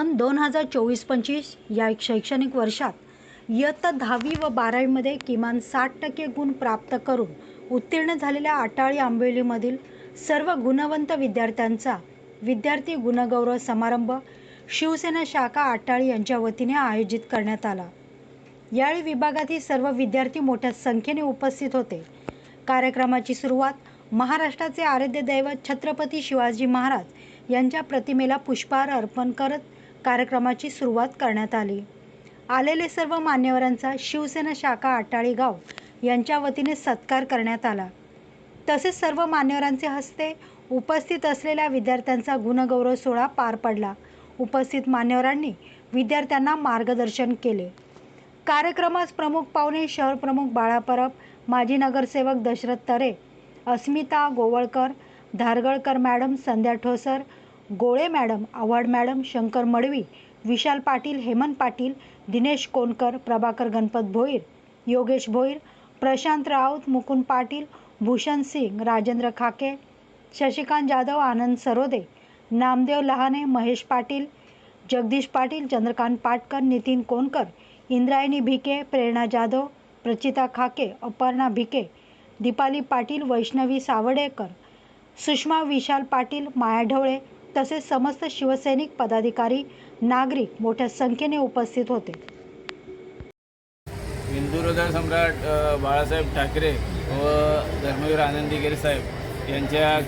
सन दोन हजार चोवीस पंचवीस या शैक्षणिक वर्षात इयत्ता दहावी व बारावीमध्ये किमान साठ टक्के गुण प्राप्त करून उत्तीर्ण झालेल्या आटाळी आंबोलीमधील सर्व गुणवंत विद्यार्थ्यांचा विद्यार्थी गुणगौरव समारंभ शिवसेना शाखा आटाळी यांच्या वतीने आयोजित करण्यात आला. यावेळी विभागातील सर्व विद्यार्थी मोठ्या संख्येने उपस्थित होते. कार्यक्रमाची सुरुवात महाराष्ट्राचे आराध्य दैवत छत्रपती शिवाजी महाराज यांच्या प्रतिमेला पुष्पहार अर्पण करत कार्यक्रमाची सुरुवात करण्यात आली. आलेले सर्व मान्यवरांचा शिवसेना शाखा आटाळी गाव यांच्या वतीने सत्कार करण्यात आला. तसेच सर्व मान्यवरांचे हस्ते उपस्थित असलेल्या विद्यार्थ्यांचा गुणगौरव सोहळा पार पडला. उपस्थित मान्यवरांनी विद्यार्थ्यांना मार्गदर्शन केले. कार्यक्रमास प्रमुख पाहुणे शहर प्रमुख बाळा परब माजी नगरसेवक Dashrath Tare Asmita Govalkar Dhargalkar madam Sandhya Thosar Gole madam Avhad madam Shankar Madvi Vishal Patil Hemant Patil Dinesh Konkar Prabhakar Ganpat Bhoir Yogesh Bhoir Prashant Raut Mukund Patil Bhushan Singh Rajendra Khake Shashikant Jadhav आनंद सरोदे नामदेव लहाने महेश पाटील जगदीश पाटील चंद्रकांत पाटकर नितीन कोणकर इंद्रायणी भिके प्रेरणा जाधव प्रचिता खाके अपर्णा भिके दीपाली पाटील वैष्णवी सावडेकर सुषमा विशाल पाटील माया ढवळे तसेच समस्त शिवसैनिक पदाधिकारी नागरिक मोठ्या संख्येने उपस्थित होते. हिंदू हृदय सम्राट बाळासाहेब ठाकरे व धर्मवीर आनंदी गिरे साहेब यांच्या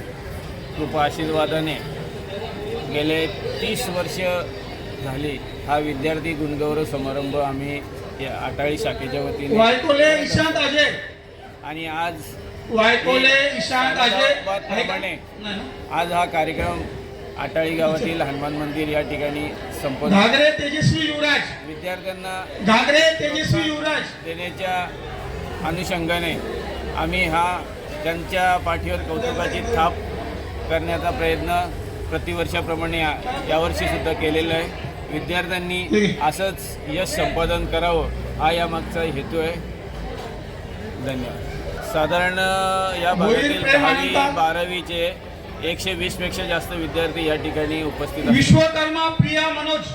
कृपा आशीर्वादाने गेले तीस वर्ष झाली हा विद्यार्थी गुणगौरव समारंभ आम्ही या आटाळी शाखेच्या वतीने वायकोले ईशांत अजय आणि आज वायकोले ईशांत आज हा कार्यक्रम आटाळी गावातील हनुमान मंदिर या ठिकाणी संपन्न घागरे तेजस्वी युवराज. विद्यार्थ्यांना घागरे तेजस्वी युवराज. देण्याच्या अनुषंगाने आम्ही हा त्यांच्या पाठीवर कौतुकाची थाप करण्याचा प्रयत्न प्रतिवर्षाप्रमाणे या- यावर्षीसुद्धा केलेला आहे. विद्यार्थ्यांनी असंच यश संपादन करावं हा यामागचा हेतू आहे. धन्यवाद. साधारण या भागातील दहावी. बारावीचे एकशे वीसपेक्षा जास्त विद्यार्थी या ठिकाणी उपस्थित आहेत. विश्वकर्मा प्रिया मनोज